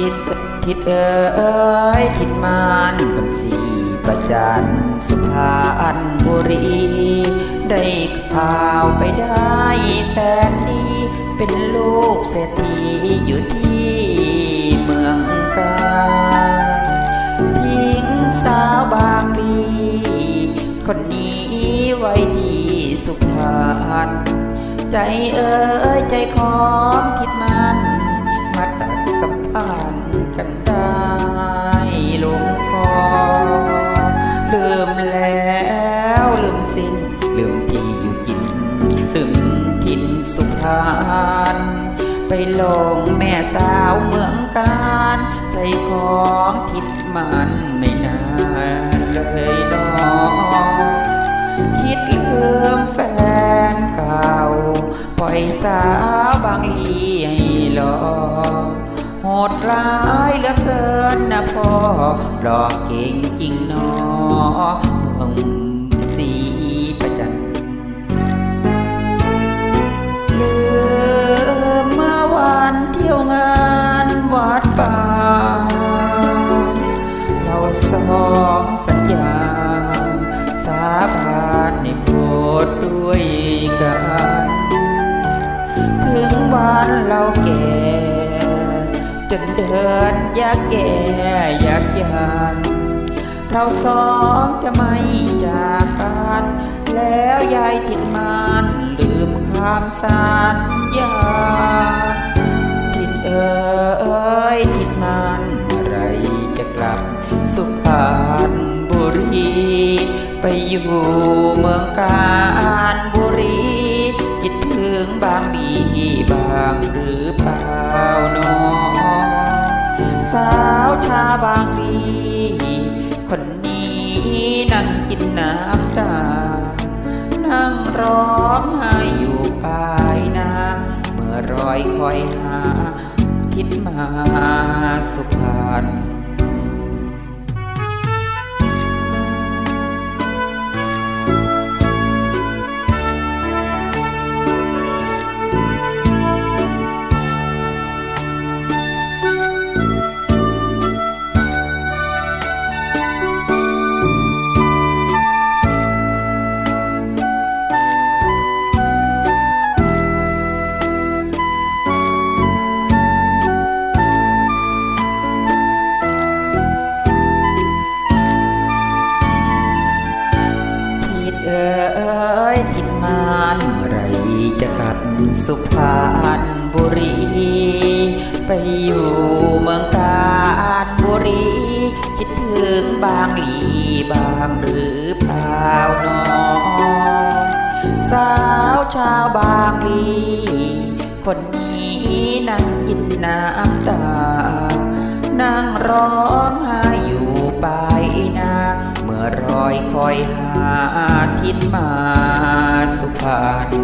ทิศทิศเอ๋ยทิศมานบนสีประจันสุพรรณบุรี ได้ข่าวไปได้แฟนดีเป็นลูกเศรษฐีอยู่ที่เมืองกาญทิ้งสาวบางลีคนนี้ไว้ดีสุพรรณใจเอ๋ยใจของคิดมา มแล้วลืมสิ้นลืมที่อยู่กินลืมทินสุพรรณไปลงแม่สาวเมืองการใจของทิดมันไม่นานเลยนอคิดลืมแฟนเก่า ปล่อยสาวบางลีให้รอ ดร้ายเหลือเกินนะพ่อหลอกเก่งจริงนอเมืองสีประจันลืมเมื่อวันเที่ยวงานวัดป่า เราสองสัญญา สาบานในโพดด้วยกัน ถึงวันเราแก่ จนเดินยากแก่ยากยานเราสองจะไม่จากกันแล้วยายติดมันลืมคำสัญญาทิดเอ๋ยทิดมันเมื่อไรจะกลับสุพรรณบุรี ไปอยู่เมืองกาญบุรี คิดถึงบางดีบางหรือเปล่าหนอ สาวชาบางรีคนนี้นั่งกินน้ำตา นั่งร้องไห้อยู่ปลายน้ำเมื่อรอยคอยหา คิดมาสุพรรณ เอ๋ยทิดมานเมื่อไรจะกลับสุพรรณบุรี ไปอยู่เมืองกาญบุรี คิดถึงบางหลีบางหรือเปล่าหนอสาวชาวบางหลี คนนี้นั่งกินน้ำตา นั่งร้องไห้อยู่ปลายนาเมื่อรอยคอยหาาทิตมาสุพรรณ